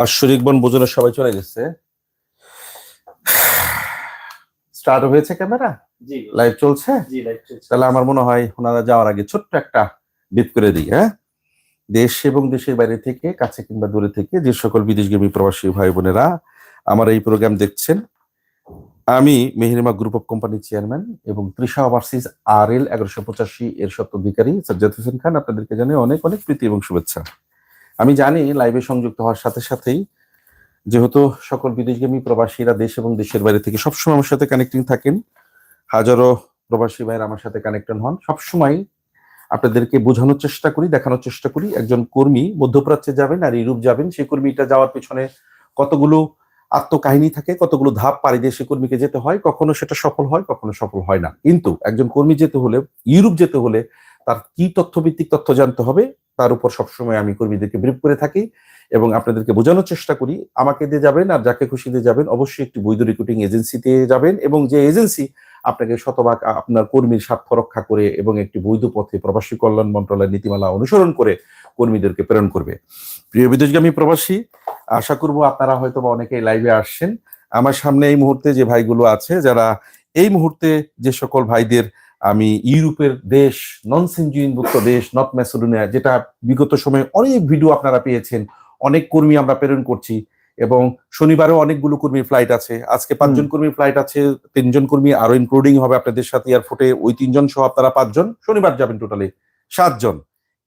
বাৎসরিক বন বোঝনের সবাই চলে গেছে। স্টার্ট হয়েছে ক্যামেরা? জি। লাইভ চলছে? জি লাইভ চলছে। তাহলে আমার মনে হয় ওনারা যাওয়ার আগে ছোট্ট একটা বিপ করে দিই হ্যাঁ? দেশ এবং দেশের বাইরে থেকে কাছে কিংবা দূরে থেকে যে সকল বিদেশগামী প্রবাসী ভাই বোনেরা আমার এই প্রোগ্রাম দেখছেন আমি মেহেরিমা গ্রুপ অফ কোম্পানির চেয়ারম্যান এবং তৃষা ওভারসিজ আর এল এগারোশো পঁচাশি এর স্বত্বাধিকারী সাজ্জাদ হোসেন খান আপনাদেরকে জানাই অনেক অনেক প্রীতি এবং শুভেচ্ছা। আমি জানি লাইভে সংযুক্ত হওয়ার সাথে সাথেই যেহেতু সকল বিদেশগামী প্রবাসীরা দেশ এবং দেশের বাইরে থেকে সবসময় আমার সাথে কানেক্টিং থাকেন, হাজারো প্রবাসী ভাইয়ের আমার সাথে কানেক্টেড হন, সবসময় আপনাদেরকে বোঝানোর চেষ্টা করি, দেখানোর চেষ্টা করি। একজন কর্মী মধ্যপ্রাচ্যে যাবেন আর ইউরোপ যাবেন, সেই কর্মীটা যাওয়ার পেছনে কতগুলো আত্মকাহিনী থাকে, কতগুলো ধাপ পাড়ি দিয়ে সে কর্মীকে যেতে হয়, কখনো সেটা সফল হয়, কখনো সফল হয় না। কিন্তু একজন কর্মী যেতে হলে, ইউরোপ যেতে হলে তার কি তথ্যভিত্তিক তথ্য জানতে হবে তার উপর সবসময় আমি কর্মীদেরকে ব্রিফ করে থাকি এবং আপনাদেরকে বোঝানোর চেষ্টা করি। আমাকে দিয়ে যাবেন আর যাকে খুশি দিয়ে যাবেন, অবশ্যই একটি বৈধ রিক্রুটিং এজেন্সিতে যাবেন এবং যে এজেন্সি আপনাকে শতভাগ আপনার কর্মীর স্বার্থ রক্ষা করে এবং একটি বৈধ পথে প্রবাসী কল্যাণ মন্ত্রণালয়ের নীতিমালা অনুসরণ করে কর্মীদেরকে প্রেরণ করবে। প্রিয় বিদেশগামী প্রবাসী, আশা করব আপনারা হয়তো বা অনেকেই লাইভে আসছেন। আমার সামনে এই মুহূর্তে যে ভাইগুলো আছে, যারা এই মুহূর্তে যে সকল ভাইদের আমি ইউরোপের দেশ নন সেঞ্জুইনভুক্ত দেশ নর্থ ম্যাসেডোনিয়া যেটা বিগত সময়ে অনেক ভিডিও আপনারা পেয়েছেন অনেক কর্মী আমরা প্রেরণ করছি এবং শনিবারও অনেকগুলো কর্মীর ফ্লাইট আছে। আজকে পাঁচজন কর্মীর ফ্লাইট আছে তিনজন কর্মী আরও ইনক্লুডিং হবে আপনাদের সাথে এয়ারপোর্টে ওই তিনজন সহ আপনারা পাঁচজন শনিবার যাবেন টোটালি সাতজন।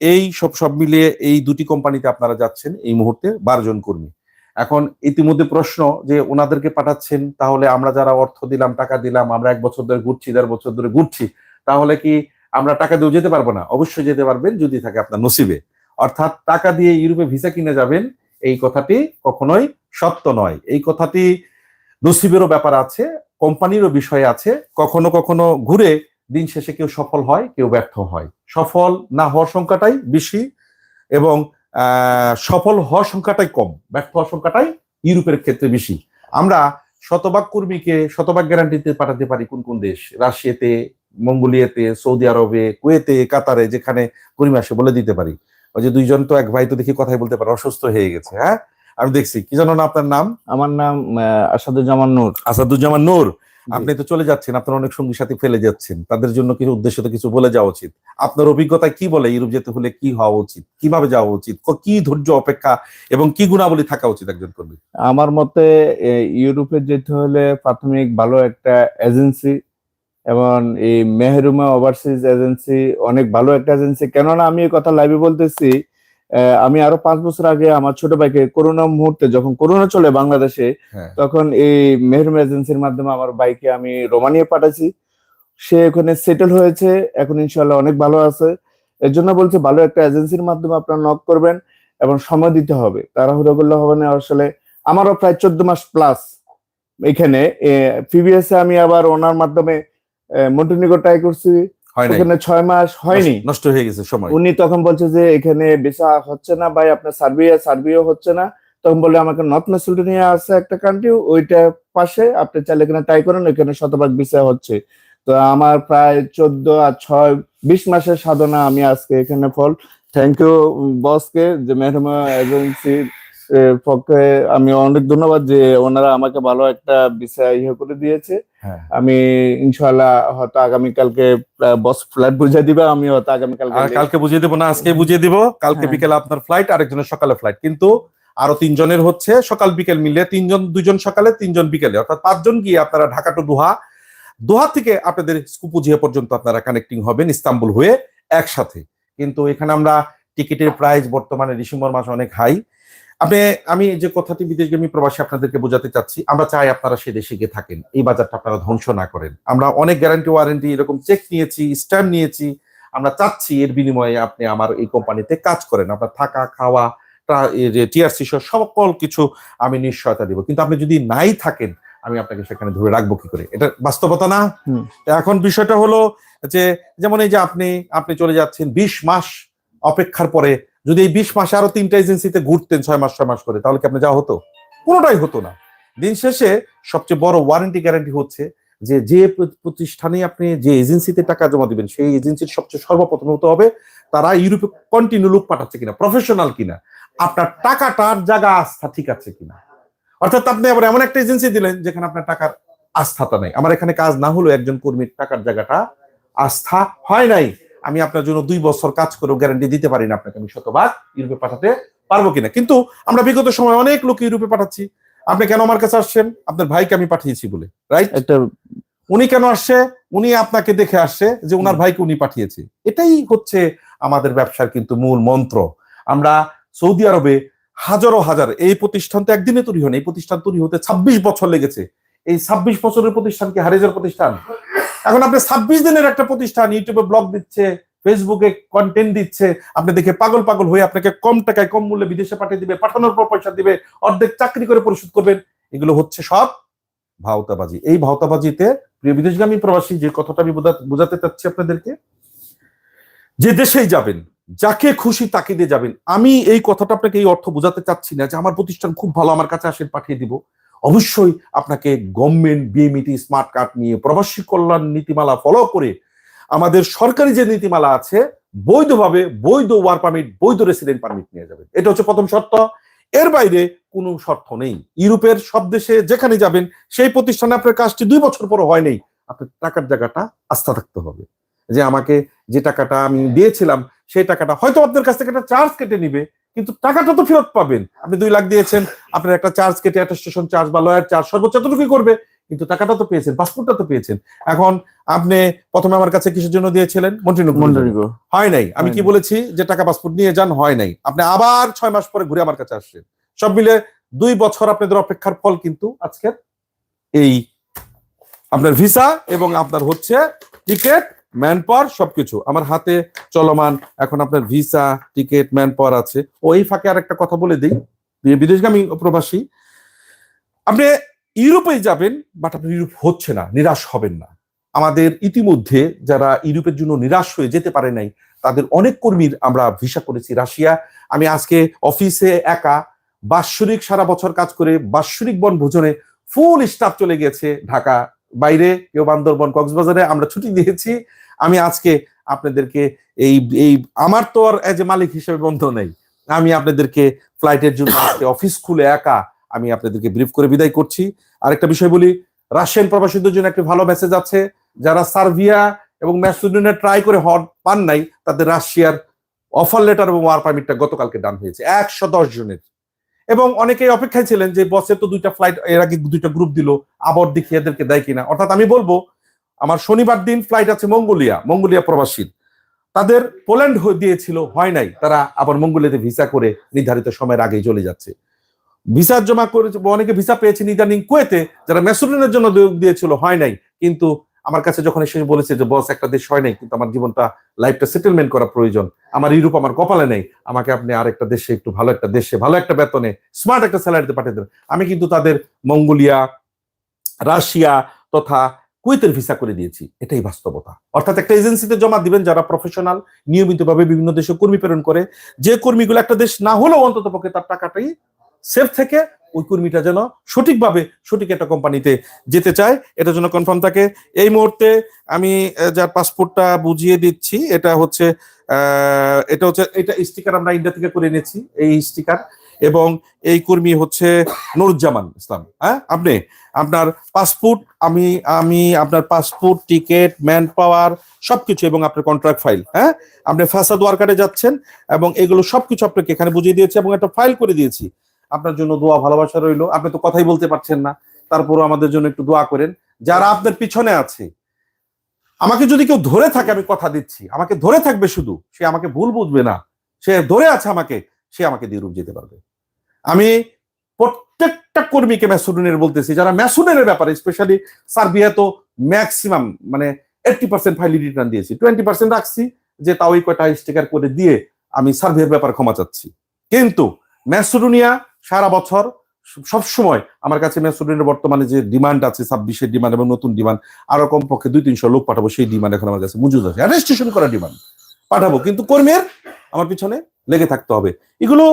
এই সব সব মিলিয়ে এই দুটি কোম্পানিতে আপনারা যাচ্ছেন এই মুহূর্তে বারো জন কর্মী। এখন ইতিমধ্যে প্রশ্ন যে ওনাদেরকে পাঠাচ্ছেন, তাহলে আমরা যারা অর্থ দিলাম, টাকা দিলাম, আমরা এক বছর ধরে ঘুরছি, দেড় বছর ধরে ঘুরছি, তাহলে কি আমরা টাকা দিয়েও যেতে পারব না? অবশ্যই যেতে পারবেন যদি থাকে আপনার নসিবে। অর্থাৎ টাকা দিয়ে ইউরোপে ভিসা কিনে যাবেন, এই কথাটি কখনোই সত্য নয়। এই কথাটি নসিবেরও ব্যাপার আছে, কোম্পানিরও বিষয় আছে। কখনো কখনো ঘুরে দিন শেষে কেউ সফল হয়, কেউ ব্যর্থ হয়। সফল না হওয়ার সংখ্যাটাই বেশি এবং সফল হওয়ার সংখ্যাটাই কম ব্যর্থ হওয়ার সংখ্যাটাই ইউরোপের ক্ষেত্রে বেশি। আমরা শতভাগ কর্মীকে শতভাগ গ্যারান্টিতে পাঠাতে পারি কোন কোন দেশ। রাশিয়াতে মঙ্গোলিয়াতে সৌদি আরবে কুয়েতে কাতারে যেখানে কর্মী আসে বলে দিতে পারি। ওই যে দুইজন তো এক ভাই তো দেখি কথাই বলতে পারে অসুস্থ হয়ে গেছে হ্যাঁ? আমি দেখছি কি জানো না আপনার নাম? আমার নাম আসাদুজ্জামান নূর। আসাদুজ্জামান নূর। আপনি তো চলে যাচ্ছেন আপনার অনেক সঙ্গী সাথে ফেলে যাচ্ছেন। তাদের জন্য কিছু উদ্দেশ্য তো কিছু বলে যাওয়া উচিত। আপনার অভিজ্ঞতায় কি বলে ইউরোপ যেতে হলে কি হওয়া উচিত? কীভাবে যাওয়া উচিত? কি ধৈর্য অপেক্ষা এবং কি গুণাবলী থাকা উচিত একজন কর্মী? আমার মতে ইউরোপে যেতে হলে প্রাথমিক ভালো একটা এজেন্সি এবং এই মেহরুমা ওভারসিজ এজেন্সি অনেক ভালো একটা এজেন্সি কেননা আমি এই কথা লাইভে বলতেছি আমি আরও পাঁচ বছর আগে আমার ছোট ভাইকে করোনা মুহূর্তে যখন করোনা চলে বাংলাদেশে হ্যাঁ। তখন এই মেহরুম এজেন্সির মাধ্যমে আমার বাইকে আমি রোমানিয়া পাঠাইছি। সে ওখানে সেটেল হয়েছে এখন ইনশাল্লাহ অনেক ভালো আছে। এর জন্য বলছে ভালো একটা এজেন্সির মাধ্যমে আপনারা নক করবেন এবং সময় দিতে হবে। তাড়াহুড়ো করলে হবে না আসলে আমারও প্রায় চোদ্দ মাস প্লাস এখানে। আমি আবার ওনার মাধ্যমে মন্টিনিগো ট্রাই করছি। ওখানে ছয় মাস হয়নি। নষ্ট হয়ে গেছে সময়। উনি তখন বলছে যে এখানে ভিসা হচ্ছে না ভাই আপনার সার্বিয়া সার্বিয়াও হচ্ছে না। তখন বলে আমাকে নর্থ মেসিডোনিয়া আছে একটা কান্ট্রি ওইটা পাশে। আপনি চাইলে এখানে ট্রাই করেন ওইখানে শতভাগ ভিসা হচ্ছে। তো আমার প্রায় চোদ্দ আর ছয় বিশ মাসের সাধনা আমি আজকে এখানে ফল। থ্যাংক ইউ বসকে যে মেহরমা এজেন্সির পক্ষে আমি অনেক ধন্যবাদ যে ওনারা আমাকে ভালো একটা বিষয় ইয়ে করে দিয়েছে। হ্যাঁ। আমি ইনশাল্লাহ হয়তো আগামীকালকে বস ফ্লাইট বুঝিয়ে দিবে আমি হয়তো আগামীকালকে আর কালকে বুঝিয়ে দেবো না আজকে বুঝিয়ে দিব। কালকে হ্যাঁ। বিকেলে আপনার ফ্লাইট আরেকজনের সকালে ফ্লাইট কিন্তু আরও তিনজনের হচ্ছে সকাল বিকেল মিলিয়ে তিনজন দুজন সকালে তিনজন বিকেলে। অর্থাৎ পাঁচজন গিয়ে আপনারা ঢাকা টু দোহা দোহা থেকে আপনাদের স্কুপুজিয়া পর্যন্ত আপনারা কানেক্টিং হবেন ইস্তাম্বুল হয়ে একসাথে। কিন্তু এখানে আমরা টিকিটের প্রাইস বর্তমানে ডিসেম্বর মাস অনেক হাই আপনি আমি যে কথাটি বিদেশগামী প্রবাসী আপনাদেরকে বোঝাতে চাচ্ছি আমরা চাই আপনারা সে দেশে গিয়ে থাকেন এই বাজারটা আপনারা ধ্বংস না করেন। আমরা অনেক গ্যারান্টি ওয়ারেন্টি এরকম চেক নিয়েছি স্ট্যাম্প নিয়েছি আমরা চাচ্ছি এর বিনিময়ে আপনি আমার এই কোম্পানিতে কাজ করেন। আপনার থাকা খাওয়া টিআরসি সহ সকল কিছু আমি নিশ্চয়তা দিব। কিন্তু আপনি যদি নাই থাকেন আমি আপনাকে সেখানে ধরে রাখব কি করে? এটা বাস্তবতা না? এখন বিষয়টা হলো যে যেমন এই যে আপনি আপনি চলে যাচ্ছেন বিশ মাস অপেক্ষার পরে যদি এই বিশ মাসে আরও তিনটা এজেন্সিতে ঘুরতেন, ছয় মাস ছয় মাস করে, তাহলে কি আপনি যাওয়া হতো? কোনোটাই হতো না। দিন শেষে সবচেয়ে বড় ওয়ারেন্টি গ্যারান্টি হচ্ছে যে যে প্রতিষ্ঠানে আপনি যে এজেন্সিতে টাকা জমা দিবেন, সেই এজেন্সির সবচেয়ে সর্বপ্রথম হতে হবে তারা ইউরোপে কন্টিনিউ লোক পাঠাচ্ছে কিনা প্রফেশনাল কিনা, আপনার টাকাটার জায়গা আস্থা ঠিক আছে কিনা। অর্থাৎ আপনি আবার এমন একটা এজেন্সি দিলেন যেখানে আপনার টাকার আস্থাটা নাই। আমার এখানে কাজ না হলেও একজন কর্মীর টাকার জায়গাটা আস্থা হয় নাই। আমি আপনার জন্য দুই বছর কাজ করেও গ্যারান্টি দিতে পারি না আপনাকে। আমি শতভাগ ইউরোপে পাঠাতে পারব কিনা। কিন্তু আমরা বিগত সময় অনেক লোক ইউরোপে পাঠাচ্ছি। আপনি কেন আমার কাছে আসছেন? আপনার ভাইকে আমি পাঠিয়েছি বলে রাইট একটা উনি কেন আসছে? উনি আপনাকে দেখে আসছে যে ওনার ভাইকে উনি পাঠিয়েছে। এটাই হচ্ছে আমাদের ব্যবসার কিন্তু মূল মন্ত্র। আমরা সৌদি আরবে হাজারো হাজার এই প্রতিষ্ঠান তো একদিনে তৈরি হয় এই প্রতিষ্ঠান তৈরি হতে ছাব্বিশ বছর লেগেছে। এই ছাব্বিশ বছরের প্রতিষ্ঠান কি যাওয়ার প্রতিষ্ঠান? এখন আপনি ছাব্বিশ দিনের একটা প্রতিষ্ঠান ইউটিউবে ব্লগ দিচ্ছে ফেসবুকে কন্টেন্ট দিচ্ছে, আপনি দেখে পাগল পাগল হয়ে আপনাকে কম টাকায়, কম মূল্যে বিদেশে পাঠিয়ে দিবে, পাঠানোর পর পয়সা দিবে, অর্ধেক চাকরি করে পরিশোধ করবেন, এগুলো হচ্ছে সব ভাওতাবাজি। এই ভাওতাবাজিতে প্রিয় বিদেশগামী প্রবাসী, যে কথাটা আমি বোঝা- বোঝাতে চাচ্ছি আপনাদেরকে, যে দেশেই যাবেন, যাকে খুশি তাকে দিয়ে যাবেন। আমি এই কথাটা আপনাকে এই অর্থ বোঝাতে চাচ্ছি না যে আমার প্রতিষ্ঠান খুব ভালো, আমার কাছে আসেন, পাঠিয়ে দিব। অবশ্যই আপনাকে গভর্নমেন্ট বিএমইটি স্মার্ট কার্ড নিয়ে প্রবাসী কল্যাণ নীতিমালা ফলো করে আমাদের সরকারি যে নীতিমালা আছে, বৈধভাবে বৈধ ওয়ার পারমিট বৈধ রেসিডেন্ট পারমিট নিয়ে যাবেন। এটা হচ্ছে প্রথম শর্ত। এর বাইরে কোনো শর্ত নেই। ইউরোপের সব দেশে যেখানে যাবেন, সেই প্রতিষ্ঠানে আপনার কাজটি দুই বছর পর হয় নাই। আপনার টাকার জায়গাটা আস্থা থাকতে হবে। যে আমাকে যে টাকাটা আমি দিয়েছিলাম, সেই টাকাটা হয়তো আপনার কাছ থেকে একটা চার্জ কেটে নিবে। কিন্তু টাকাটা তো ফেরত পাবেন। আপনি দুই লাখ দিয়েছেন আপনার একটা চার্জ কেটে একটা স্টেশন চার্জ বা লয়ার চার্জ সর্বোচ্চ এতটুকুই করবে কিন্তু টাকাটা তো পেয়েছেন পাসপোর্টটা তো পেয়েছেন। এখন আপনি প্রথমে আমার কাছে কিসের জন্য দিয়েছিলেন? মন্টিনিউ মন্ডলিগো হয় নাই? আমি কি বলেছি যে টাকা পাসপোর্ট নিয়ে যান? হয় নাই। আপনি আবার ছয় মাস পরে ঘুরে আমার কাছে আসছেন। সব মিলে দুই বছর আপনাদের অপেক্ষার ফল কিন্তু আজকের এই আপনার ভিসা এবং আপনার হচ্ছে টিকিট ম্যান পাওয়ার সবকিছু। আমার হাতে চলমান এখন আপনার ভিসা টিকিট ম্যান পাওয়ার আছে। ও এই ফাঁকে আর একটা কথা বলে দিই। বিদেশগামী প্রবাসী, আপনি ইউরোপে যাবেন বাট আপনি ইউরোপ হচ্ছে না, নিরাশ হবেন না। আমাদের ইতিমধ্যে যারা ইউরোপের জন্য নিরাশ হয়ে যেতে পারে নাই, তাদের অনেক কর্মীর আমরা ভিসা করেছি রাশিয়া। আমি আজকে অফিসে একা, বাৎসরিক সারা বছর কাজ করে বাৎসরিক বনভোজনে ফুল স্টাফ চলে গেছে ঢাকা বাইরে, কেউ বান্দরবন, কক্সবাজারে, আমরা ছুটি দিয়েছি। আমি আজকে আপনাদেরকে এই এই, আমার তো আর এজ এ মালিক হিসেবে বন্ধ নেই। আমি আপনাদেরকে ফ্লাইটের জন্য আজকে অফিস খুলে একা আমি আপনাদেরকে ব্রিফ করে বিদায় করছি। আরেকটা বিষয় বলি রাশিয়ান প্রবাসীদের জন্য একটি ভালো মেসেজ আছে। যারা সার্বিয়া এবং ম্যাসিডোনিয়া ট্রাই করে হট পান নাই, তাদের রাশিয়ার অফার লেটার এবং ওয়ার পারমিটটা গতকালকে ডান হয়েছে। একশো দশ জনের। এবং অনেকেই অপেক্ষায় ছিলেন যে বসে তো দুইটা ফ্লাইট এর আগে দুইটা গ্রুপ দিল, আবার দেখি এদেরকে দেয় কিনা। অর্থাৎ আমি বলব, আমার শনিবার দিন ফ্লাইট আছে মঙ্গোলিয়া মঙ্গোলিয়া প্রবাসীর তাদের পোল্যান্ড দিয়েছিল, হয় নাই, তারা আবার মঙ্গোলিয়াতে ভিসা করে নির্ধারিত সময়ের আগেই চলে যাচ্ছে। ভিসা জমা করেছে, অনেকে ভিসা পেয়েছে, ইদানিং কুয়েতে, যারা মেসুরিনের জন্য দিয়েছিল, হয় নাই, কিন্তু আমার কাছে যখন এসে বলেছে যে, বস, একটা দেশ হয় নাই, কিন্তু আমার জীবনটা লাইফটা সেটেলমেন্ট করা প্রয়োজন। আমার ইউরোপ আমার কপালে নেই। আমাকে আপনি আরেকটা দেশে, একটু ভালো একটা দেশে, ভালো একটা বেতনে স্মার্ট একটা স্যালারিতে পাঠিয়ে দেন। আমি কিন্তু তাদের মঙ্গোলিয়া, রাশিয়া তথা কুয়েতের ভিসা করে দিয়েছি। এটাই বাস্তবতা। অর্থাৎ একটা এজেন্সিতে জমা দিবেন যারা প্রফেশনাল নিয়মিতভাবে বিভিন্ন দেশে কর্মী প্রেরণ করে। যে কর্মীগুলো একটা দেশ না হলেও অন্তত পক্ষে তার টাকাটাই সেফ থেকে ওই কর্মীটা যেন সঠিকভাবে সঠিক একটা কোম্পানিতে যেতে চায়, এটা যেন কনফার্ম থাকে। এই মুহূর্তে আমি যার পাসপোর্টটা বুঝিয়ে দিচ্ছি, এটা হচ্ছে এটা হচ্ছে, এটা স্টিকার আমরা ইন্ডিয়া থেকে করে এনেছি, এই স্টিকার এবং এই কর্মী হচ্ছে নুরুজ্জামান ইসলাম। হ্যাঁ আপনি, আপনার পাসপোর্ট আমি আমি আপনার পাসপোর্ট টিকিট ম্যান পাওয়ার সবকিছু এবং আপনার কন্ট্রাক্ট ফাইল হ্যাঁ আপনি ফাসাদ ওয়ার্কারে যাচ্ছেন এবং এগুলো সবকিছু আপনাকে এখানে বুঝিয়ে দিয়েছি এবং একটা ফাইল করে দিয়েছি। আপনার জন্য দোয়া, ভালোবাসা রইল। আপনি তো কথাই বলতে পারছেন না। তারপরও আমাদের জন্য একটু দোয়া করেন। যারা আপনার পিছনে আছে, আমাকে যদি কেউ ধরে থাকে, আমি কথা দিচ্ছি। আমাকে ধরে থাকবে শুধু, সে আমাকে ভুল বুঝবে না। সে ধরে আছে আমাকে, সে আমাকে দিয়ে রূপ যেতে পারবে। আমি প্রত্যেকটা কর্মীকে ম্যাসুডেনের বলতেছি, যারা ম্যাসুডেনের ব্যাপারে স্পেশালি সার্বিয়া তো ম্যাক্সিমাম মানে এইটটি পার্সেন্ট ফাইল রিটার্ন দিয়েছি। টোয়েন্টি পার্সেন্ট রাখছি, যে তাও এই কয়টা স্টিকার করে দিয়ে আমি সার্ভের ব্যাপার ক্ষমা চাচ্ছি। কিন্তু ম্যাসুডোনিয়া সারা বছর সব সময় আমার কাছে ম্যাসুডোনিয়ার বর্তমানে যে ডিমান্ড আছে ছাব্বিশের ডিমান্ড এবং নতুন ডিমান্ড আরও কমপক্ষে দুই তিনশো লোক পাঠাবো সেই ডিমান্ড এখন আমার কাছে মজুদ আছে। রেজিস্ট্রেশন করা ডিমান্ড পাঠাবো কিন্তু কর্মীর আমার পিছনে লেগে থাকতে হবে। এগুলো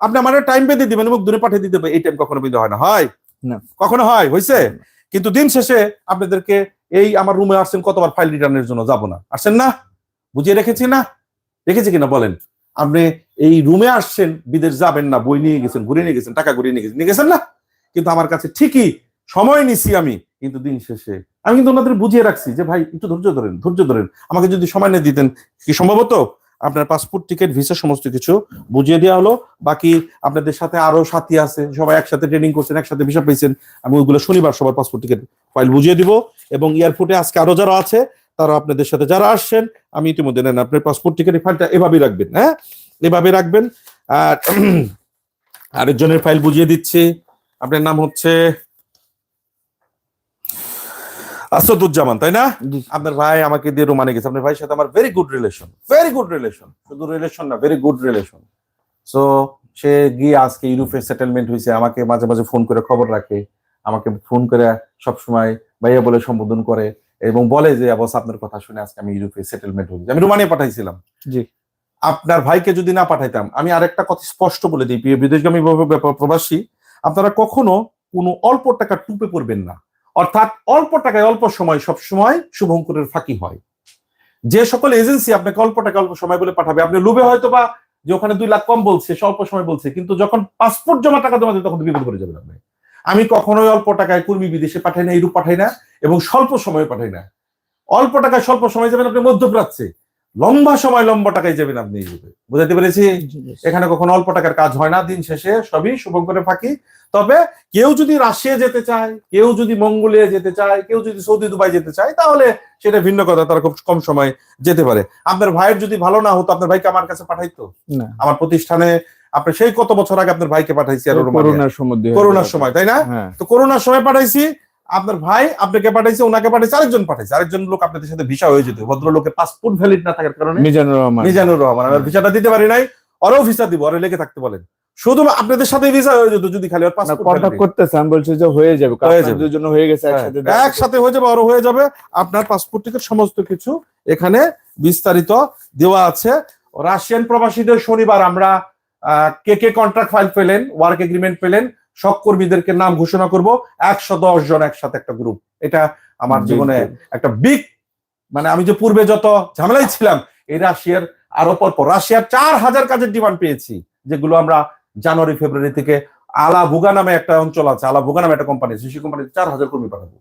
আপনি আমার টাইম বেঁধে দিবেন এবং দূরে পাঠিয়ে দিতে হবে। এই টাইম কখনো বিন্দু হয় না। হয়? কখনো হয়? হয়েছে কিন্তু দিন শেষে আপনাদেরকে এই আমার রুমে আসছেন কতবার ফাইল রিটার্নের জন্য যাব না। আসছেন না? বুঝিয়ে রেখেছি না? রেখেছি কিনা বলেন? আপনি এই রুমে আসছেন, বিদেশ যাবেন না, বই নিয়ে গেছেন, ঘুরে নিয়ে গেছেন, টাকা ঘুরে নিয়ে গেছেন নিয়ে গেছেন না। কিন্তু আমার কাছে ঠিকই সময় নিছি আমি, কিন্তু দিন শেষে। আমি কিন্তু ওনাদের বুঝিয়ে রাখছি যে, ভাই, একটু ধৈর্য ধরেন ধৈর্য ধরেন। আমাকে যদি সময় নিয়ে দিতেন, কি সম্ভবত? আপনার পাসপোর্ট টিকিট ভিসা সমস্ত কিছু বুঝিয়ে দেওয়া হলো। বাকি আপনাদের সাথে আরও সাথী আছে, সবাই একসাথে ট্রেনিং করছেন, একসাথে ভিসা পেয়েছেন আমি ওইগুলো শনিবার সবার পাসপোর্ট টিকিট ফাইল বুঝিয়ে দিব। এবং এয়ারপোর্টে আজকে আরও যারা আছে তারা আপনাদের সাথে যারা আসছেন আমি ইতিমধ্যে নেন আপনার পাসপোর্ট টিকিট ফাইলটা এভাবেই রাখবেন হ্যাঁ? এভাবে রাখবেন। আর আরেকজনের ফাইল বুঝিয়ে দিচ্ছি। আপনার নাম হচ্ছে আসাদুজ্জামান তাই না? আপনার ভাই আমাকে দিয়ে রোমানে গেছে। আপনার ভাইয়ের সাথে আমার very good relation very good relation শুধু রিলেশন না ভেরি গুড রিলেশন সো সে গিয়ে আজকে ইউরোপে সেটেলমেন্ট হয়েছে। আমাকে মাঝে মাঝে ফোন করে খবর রাখে। আমাকে ফোন করে সব সময় ভাইয়া বলে সম্বোধন করে। এবং বলে যে অবশ্য আপনার কথা শুনে আজকে আমি ইউরোপে সেটেলমেন্ট হয়েছি আমি রোমানিয়া পাঠাইছিলাম। জি। আপনার ভাইকে যদি না পাঠাইতাম আমি আরেকটা কথা স্পষ্ট বলে দিই প্রিয় বিদেশগামী প্রবাসী আপনারা কখনো কোনো অল্প টাকা টুপে পড়বেন না। অর্থাৎ অল্প টাকায় অল্প সময় সব সময় শুভঙ্করের ফাঁকি হয়। যে সকল এজেন্সি আপনাকে অল্প টাকা অল্প সময় বলে পাঠাবে আপনি লোভে হয়তো বা যে ওখানে দুই লাখ কম বলছে সে অল্প সময় বলছে কিন্তু যখন পাসপোর্ট জমা টাকা জমা দেবে তখন বিপদ করে যাবেন আপনি আমি কখনোই অল্প টাকায় কর্মী বিদেশে পাঠাই না ইউরোপ পাঠাই না। এবং স্বল্প সময়ে পাঠাই না। অল্প টাকায় স্বল্প সময় যাবেন আপনি মধ্যপ্রাচ্যে। লম্বা সময় লম্বা টাকায় যাবেন আপনি ইউরোপে বুঝাতে পেরেছি? এখানে কখনো অল্প টাকার কাজ হয় না দিন শেষে সবই শুভঙ্করের ফাঁকি। তবে কেউ যদি রাশিয়া যেতে চায় কেউ যদি মঙ্গোলিয়া যেতে চায় কেউ যদি সৌদি দুবাই যেতে চায় তাহলে সেটা ভিন্ন কথা তারা খুব কম সময় যেতে পারে। আপনার ভাইয়ের যদি ভালো না হতো আপনার ভাইকে আমার কাছে পাঠাইতো? আমার প্রতিষ্ঠানে আপনি সেই কত বছর আগে আপনার ভাইকে পাঠাইছি আর করোনার সময় করোনার সময় তাই না? হ্যাঁ। তো করোনার সময় পাঠাইছি আপনার ভাই আপনাকে পাঠাইছে ওনাকে পাঠাইছে আরেকজন পাঠাইছে। আরেকজন লোক আপনাদের সাথে ভিসা হয়ে যেত। ভদ্রলোকের পাসপোর্ট ভ্যালিড না থাকার কারণে মিজানুর রহমান। মিজানুর রহমান। আমার ভিসাটা দিতে পারি নাই ওরও ভিসা দিব ওরে লেগে থাকতে বলেন। শুধু আপনাদের সাথে ভিসা হয়ে যেত যদি খালি পাসপোর্ট কন্ট্যাক্ট করতেছে আমি বলছি যে হয়ে যাবে যাবে। হয়ে গেছে একসাথে হ্যাঁ, একসাথে হয়ে যাবে আরও হয়ে যাবে। আপনার পাসপোর্ট টিকিট সমস্ত কিছু এখানে বিস্তারিত দেওয়া আছে। রাশিয়ান প্রবাসীদের শনিবার আমরা আহ, কে কে কন্ট্রাক্ট ফাইল পেলেন ওয়ার্ক এগ্রিমেন্ট পেলেন সব কর্মীদেরকে নাম ঘোষণা করব। একশো দশ জন একসাথে একটা গ্রুপ এটা আমার জীবনে একটা বিগ মানে আমি যে পূর্বে যত ঝামেলাই ছিলাম এই রাশিয়ার আরও পর পর রাশিয়ার চার হাজার কাজের ডিমান্ড পেয়েছি যেগুলো আমরা জানুয়ারি ফেব্রুয়ারি থেকে আলা ভুগা নামে একটা অঞ্চল আছে আলা ভুগা নামে একটা কোম্পানি আছে সেই কোম্পানিতে চার হাজার কর্মী পাঠাবো।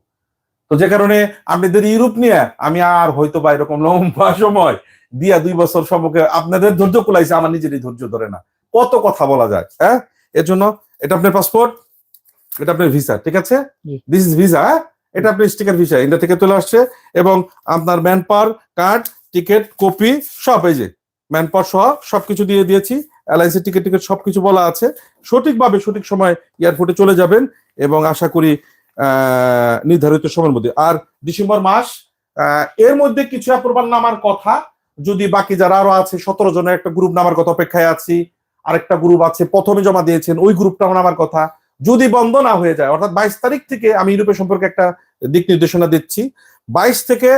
তো যে কারণে আপনাদের ইউরোপ নিয়ে আমি আর হয়তো বা এরকম লম্বা সময় দিয়া দুই বছর সম্পর্কে আপনাদের ধৈর্য কুলাইছে আমার নিজেরই ধৈর্য ধরে না। কত কথা বলা যায় হ্যাঁ? এর জন্য এটা আপনার পাসপোর্ট এটা আপনার ভিসা ঠিক আছে? দিস ইজ ভিসা এটা আপনার স্টিকার ভিসা ইন্ডিয়া থেকে চলে আসছে। এবং আপনার man power card ticket copy সব এই যে ম্যান পাওয়ার সহ সবকিছু দিয়ে দিয়েছি। এলআইসি টিকিট টিকিট সবকিছু বলা আছে। সঠিকভাবে সঠিক সময় এয়ারপোর্টে চলে যাবেন এবং আশা করি নির্ধারিত সময়ের মধ্যে। আর ডিসেম্বর মাস এর মধ্যে কিছু অ্যাপ্রুভাল নামার কথা। যদি বাকি যারা আরও আছে সতেরো জনের একটা গ্রুপ নামার কথা অপেক্ষায় আছি। আরেকটা গ্রুপ আছে প্রথমে জমা দিয়েছেন ওই গ্রুপটা আমার কথা। যদি বন্ধ না হয়ে যায় অর্থাৎ বাইশ তারিখ থেকে আমি ইউরোপের সম্পর্কে একটা দিক নির্দেশনা দিচ্ছি বাইশ থেকে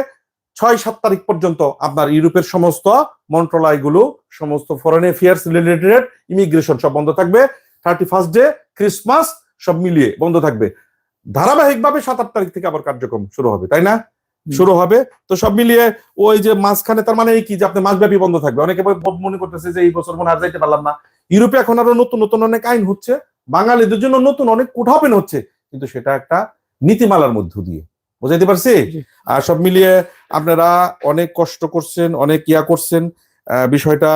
ছয় সাত তারিখ পর্যন্ত আপনার ইউরোপের সমস্ত মন্ত্রণালয়গুলো সমস্ত ফরেন অ্যাফেয়ার্স রিলেটেড ইমিগ্রেশন সব বন্ধ থাকবে। থার্টি ফার্স্ট ডে ক্রিসমাস সব মিলিয়ে বন্ধ থাকবে। ধারাবাহিকভাবে সাত আট তারিখ থেকে আবার কার্যক্রম শুরু হবে তাই না? শুরু হবে। তো সব মিলিয়ে ওই যে মাঝখানে তার মানে এই কি যে আপনি মাসব্যাপী বন্ধ থাকবে? অনেকে মনে করতেছে যে এই বছর মনে হয় আর যাইতে পারলাম না। ইউরোপে এখন আরও নতুন নতুন অনেক আইন হচ্ছে। বাঙালিদের জন্য নতুন অনেক কুঠাপেন হচ্ছে। কিন্তু সেটা একটা নীতিমালার মধ্য দিয়ে। বুঝাইতে পারছি। আর সব মিলিয়ে আপনারা অনেক কষ্ট করছেন অনেক ইয়া করছেন। বিষয়টা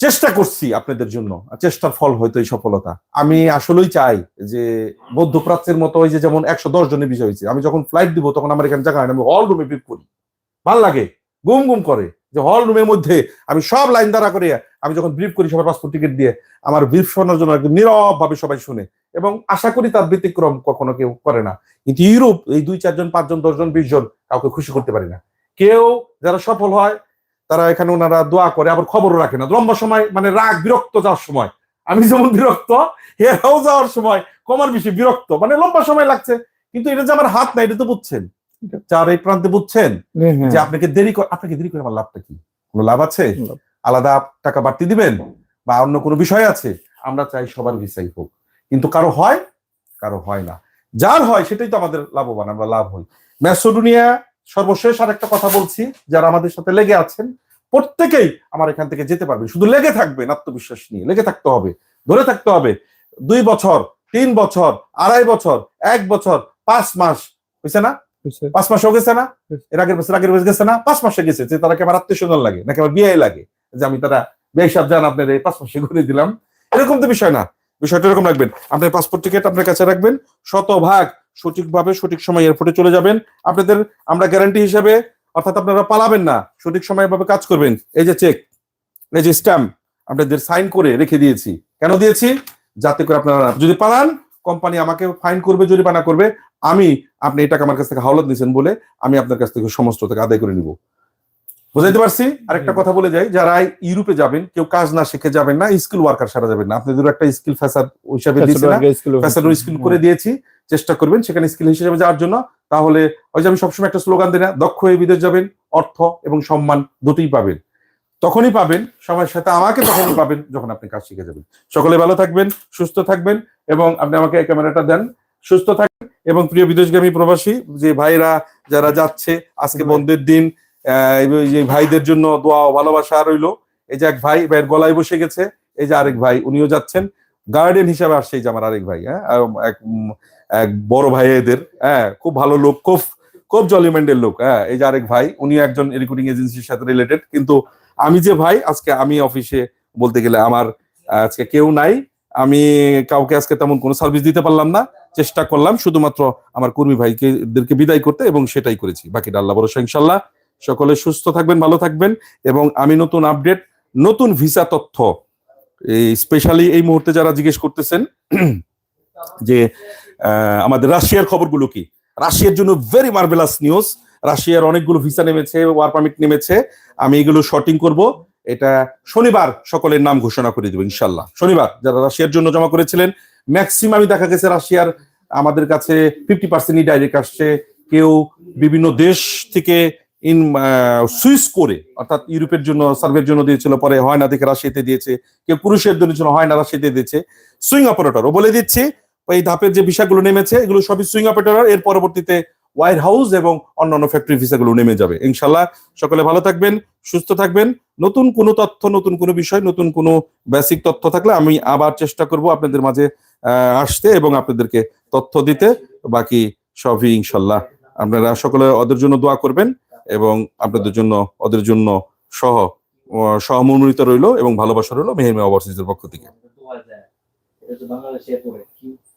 চেষ্টা করছি আপনাদের জন্য। চেষ্টার ফল হয়তো এই সফলতা। আমি আসলেই চাই যে মধ্যপ্রাচ্যের মতো ওই যে যেমন একশো দশ জনের বিষয় হয়েছে। আমি যখন ফ্লাইট দিব তখন আমার এখানে জায়গা হয় না আমি হল রুমে বিপ করি। ভালো লাগে। গুম গুম করে। যে হল রুমের মধ্যে আমি সব লাইন দ্বারা করে আমি যখন ব্রিফ করি সবার পাসপোর্ট টিকিট দিয়ে, আমার ব্রিফ শোনার জন্য নীরব ভাবে সবাই শুনে। এবং আশা করি তার ব্যতিক্রম কখনো কেউ করে না। কিন্তু ইউরোপ, এই দুই, চারজন, পাঁচজন, দশজন বিশ জন কাউকে খুশি করতে পারি না। কেউ যারা সফল হয়, তারা এখানে ওনারা দোয়া করে, আবার খবরও রাখে না। লম্বা সময় মানে রাগ, বিরক্ত যাওয়ার সময়। আমি যেমন বিরক্ত এরাও যাওয়ার সময় কমার বেশি বিরক্ত। মানে লম্বা সময় লাগছে, কিন্তু এটা যে আমার হাত না, এটা তো বুঝছেন। চার এই প্রান্তে বুঝছেন হ্যাঁ, যে আপনাকে দেরি করে আপনাকে দেরি করে আমার লাভটা কি? কোনো লাভ আছে? আলাদা টাকা বাড়তি দিবেন? বা অন্য কোনো বিষয় আছে? আমরা চাই সবার ভিসাই হোক। কিন্তু কারও হয়? কারও হয় না। যার হয় সেটাই তো আমাদের লাভবান আমরা লাভ হই। ম্যাসোডোনিয়া সর্বশেষ আর একটা কথা বলছি যারা আমাদের সাথে লেগে আছেন প্রত্যেকেই আমার এখান থেকে যেতে পারবে। শুধু লেগে থাকবেন আত্মবিশ্বাস নিয়ে। লেগে থাকতে হবে ধরে থাকতে হবে। দুই বছর তিন বছর আড়াই বছর এক বছর পাঁচ মাস হয়েছে না? পাঁচ মাস গেছে না এর আগের বছর আগের বছর গেছে না পাঁচ মাসে গেছে যে তারা আমার আত্মীয় স্বজন লাগে নাকি আমার বিয়ে লাগে যে আমি তারা বিয়ে সাহেব যান আপনার এই পাঁচ মাসে ঘুরে দিলাম। এরকম তো বিষয় না বিষয়টা এরকম রাখবেন। আপনার পাসপোর্ট টিকিট আপনার কাছে রাখবেন শতভাগ সঠিকভাবে সঠিক সময় এয়ারপোর্টে চলে যাবেন। আপনাদের আমরা গ্যারান্টি হিসেবে অর্থাৎ আপনারা পালাবেন না সঠিক সময় ভাবে কাজ করবেন। এই যে চেক এই যে স্ট্যাম্প আপনাদের সাইন করে রেখে দিয়েছি। কেন দিয়েছি? যাতে করে আপনারা যদি পালান কোম্পানি আমাকে ফাইন করবে জরিমানা করবে আমি আপনি এই টাকা আমার কাছ থেকে হাওলাত দিয়েছেন বলে আমি আপনার কাছ থেকে সমস্ত টাকা আদায় করে নিব। বুঝাইতে পারছি? আরেকটা কথা বলে যাই যারা ইউরোপে যাবেন কেউ কাজ না শিখে যাবেন না স্কিল ওয়ার্কার সারা যাবেন না। আপনাদের একটা স্কিল ফ্যাসাদ হিসাবে দিয়েছি না ফ্যাসাদ স্কিল করে দিয়েছি চেষ্টা করবেন সেখানে স্কিল হিসেবে যাওয়ার জন্য। তাহলে ওই যে আমি সবসময় একটা স্লোগান দিই না দক্ষ হয়ে বিদেশ যাবেন অর্থ এবং সম্মান দুটোই পাবেন। তখনই পাবেন সবার সাথে আমাকে তখনই পাবেন যখন আপনি কাজ শিখে যাবেন। সকলে ভালো থাকবেন সুস্থ থাকবেন এবং আপনি আমাকে ক্যামেরাটা দেন। সুস্থ থাকেন এবং প্রিয় বিদেশগামী প্রবাসী যে ভাইরা যারা যাচ্ছে আজকে বন্ধের দিন এই যে ভাইদের জন্য দোয়া ও ভালোবাসা রইল। এই যে এক ভাই ভাইয়ের গলায় বসে গেছে এই যে আরেক ভাই উনিও যাচ্ছেন। গার্ডেন হিসাবে আসছে এই যে আমার আরেক ভাই হ্যাঁ? এক এক বড় ভাই এদের হ্যাঁ? খুব ভালো লোক খুব খুব জলিমেন্টের লোক হ্যাঁ? এই যে আরেক ভাই উনি একজন রিক্রুটিং এজেন্সির সাথে রিলেটেড কিন্তু আমি যে ভাই আজকে আমি অফিসে বলতে গেলে আমার আজকে কেউ নাই। আমি কাউকে আজকে তেমন কোনো সার্ভিস দিতে পারলাম না। চেষ্টা করলাম শুধুমাত্র আমার কর্মী ভাইকে বিদায় করতে এবং সেটাই করেছি। বাকিটা আল্লাহ ভরসা ইনশাল্লাহ সকলে সুস্থ থাকবেন, ভালো থাকবেন এবং আমি নতুন আপডেট নতুন ভিসা তথ্য, এই স্পেশালি এই মুহূর্তে যারা জিজ্ঞেস করতেছেন, যে আমাদের রাশিয়ার খবরগুলো কি? রাশিয়ার জন্য ভেরি মার্ভেলাস নিউজ রাশিয়ার অনেকগুলো ভিসা নেমেছে ওয়ার পারমিট নেমেছে। আমি এগুলো শর্টিং করব। এটা শনিবার সকলের নাম ঘোষণা করে দেবো ইনশাল্লাহ শনিবার যারা রাশিয়ার জন্য জমা করেছিলেন ম্যাক্সিমামই দেখা গেছে রাশিয়ার আমাদের কাছে ফিফটি পার্সেন্টই ডাইরেক্ট আসছে। কেউ বিভিন্ন দেশ থেকে ইন সুইস করে, অর্থাৎ ইউরোপের জন্য, সার্ভের জন্য দিয়েছিল, পরে হয় না দেখে রাশিয়াতে দিয়েছে। কেউ পুরুষের জন্য ছিল হয় না রাশিয়াতে দিয়েছে। সুইং অপারেটর ও বলে দিচ্ছে, এই ধাপের যে বিষয়গুলো নেমেছে, এগুলো সবই সুইং অপারেটর এর পরবর্তীতে ওয়ার হাউস এবং অন্যান্য ফ্যাক্টরি ভিসাগুলো নেমে যাবে। ইনশাল্লাহ সকলে ভালো থাকবেন সুস্থ থাকবেন। নতুন কোনো তথ্য নতুন কোনো বিষয় নতুন কোনো বেসিক তথ্য থাকলে আমি আবার চেষ্টা করব আপনাদের মাঝে আসতে এবং আপনাদেরকে তথ্য দিতে। বাকি সবই ইনশাল্লাহ আপনারা সকলে ওদের জন্য দোয়া করবেন এবং আপনাদের জন্য ওদের জন্য সহ আহ, সহমর্মিত রইল এবং ভালোবাসা রইল মেহেরমে ওভারসিজের পক্ষ থেকে।